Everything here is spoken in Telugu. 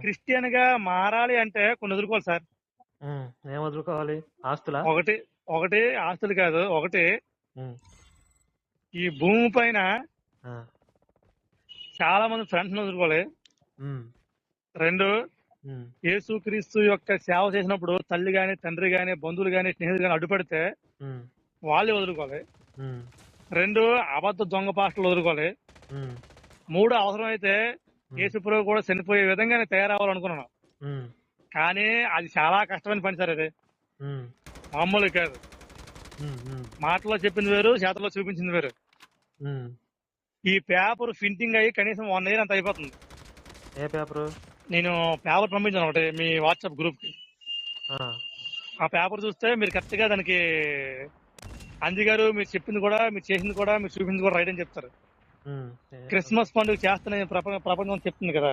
క్రిస్టియన్గా మారాలి అంటే కొన్ని వదులుకోవాలి సార్. ఏం వదులుకోవాలి? ఆస్తులా? ఒకటి ఒకటి ఆస్తులు కాదు ఒకటి ఈ భూమి పైన చాలా మంది ఫ్రెండ్స్ వదులుకోవాలి. రెండు ఉమ్, యేసుక్రీస్తు యొక్క సేవ చేసినప్పుడు తల్లి గాని తండ్రి గాని బంధువులు గాని స్నేహితులు గాని అడ్డుపడితే వాళ్ళు వదులుకోవాలి. రెండు అబద్ధ దొంగ పాస్టర్లు వదులుకోవాలి. మూడు అవసరమైతే యేసుప్రభు కూడా చనిపోయే విధంగా నేను తయారవ్వాలనుకున్నాను కానీ అది చాలా కష్టమైన పని సార్ అది. మామూలు కాదు. మాటలో చెప్పింది వేరు చేతలో చూపించింది వేరు. ఈ పేపర్ ప్రింటింగ్ అయ్యి కనీసం వన్ ఇయర్ అంత అయిపోతుంది. ఏ పేపరు? నేను పేపర్ పంపించాను ఒకటి మీ వాట్సాప్ గ్రూప్కి ఆ, పేపర్ చూస్తే మీరు కరెక్ట్గా దానికి అంజి గారు మీరు చెప్పింది కూడా మీరు చేసింది కూడా మీరు చూపింది కూడా రైట్ అని చెప్తారు. క్రిస్మస్ పండుగ చేస్తున్న ప్రపంచం చెప్తుంది కదా.